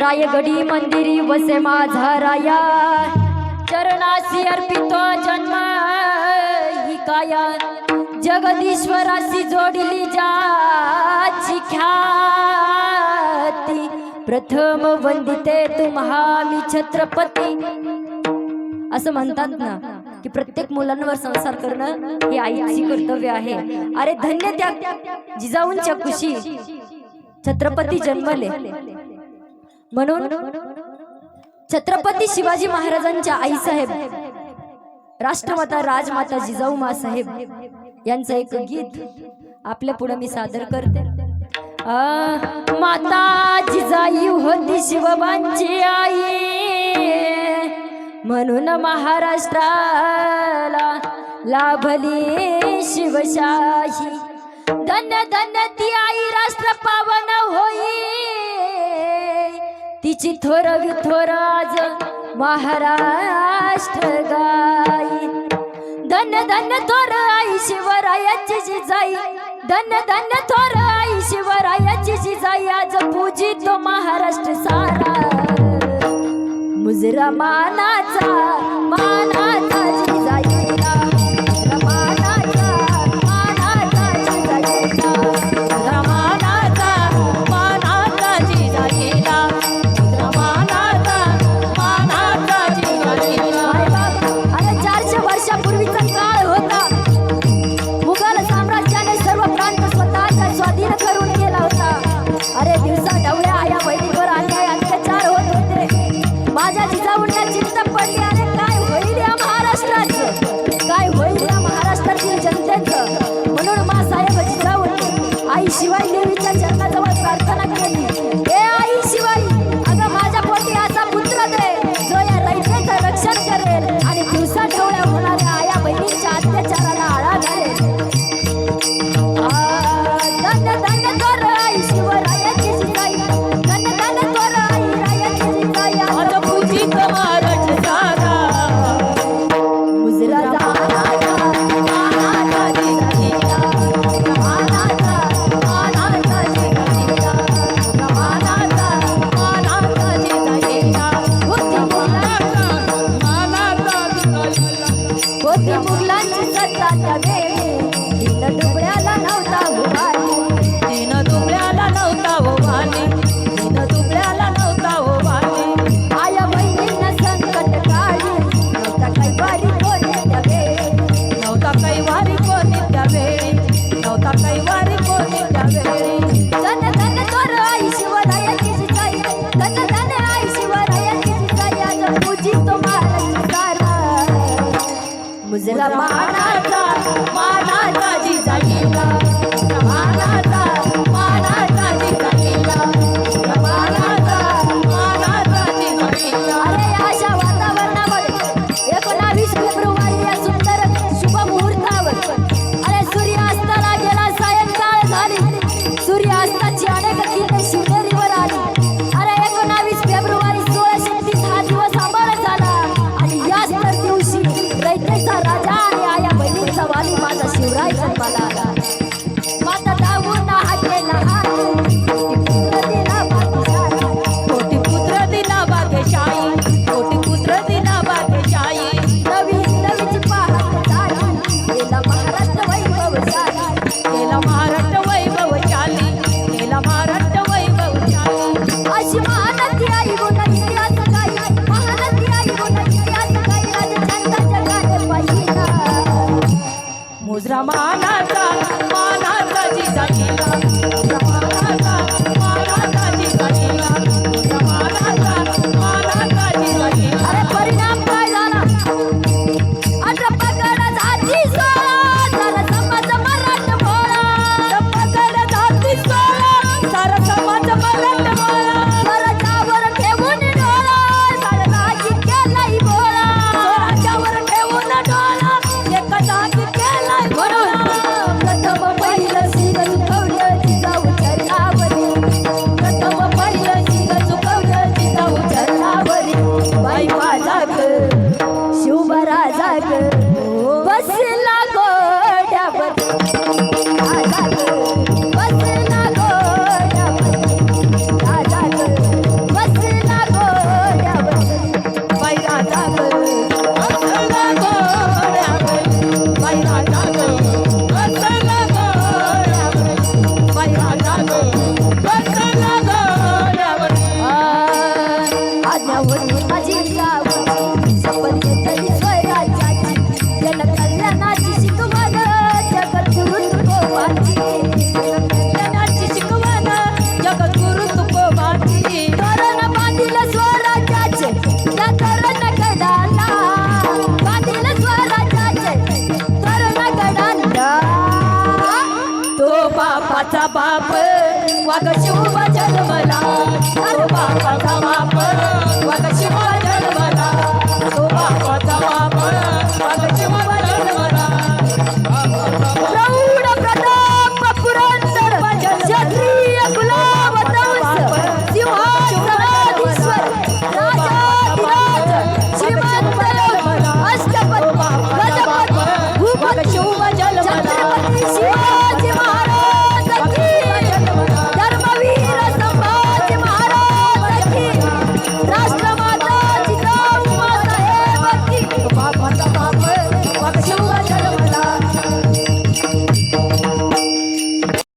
रायगडी मंदिरी वसे माझा राया. चरणासी अर्पितो जन्म ही जगदीश्वराशी जोडली जाची ख्याती. प्रथम वंदिते तुम्हा मी छत्रपती. असं म्हणतात ना की प्रत्येक मुलांवर संसार करणं हे आईची कर्तव्य आहे. अरे धन्य त्या जिजाऊंच्या खुशी छत्रपती जन्मले. म्हणून छत्रपती शिवाजी महाराजांच्या आईसाहेब राष्ट्रमाता राजमाता जिजाऊमा साहेब यांचं एक गीत आपल्या पुढे मी सादर करते. माता जिजाई होती शिवबांची आई म्हणून महाराष्ट्राला लाभली शिवशाही. धन्य धन्य ती आई राष्ट्र पावन होई. तिची थोर विथोराज महाराष्ट्र गाई. धन धन थोर आई शिवरायाची जिजाई. धन धन थोर आई शिवरायाची जिजाई. आज पूजी तो महाराष्ट्र सारा. मुजरा मानाचा माना सत्ता त्या वेळी. दुबड्याला नव्हता उजला महाराजा महाराजाची जागी sa palalo. আমার बापाचा बाप वाघ शिव जन्मला. बापाचा बाप वाघ शिव जन्मला.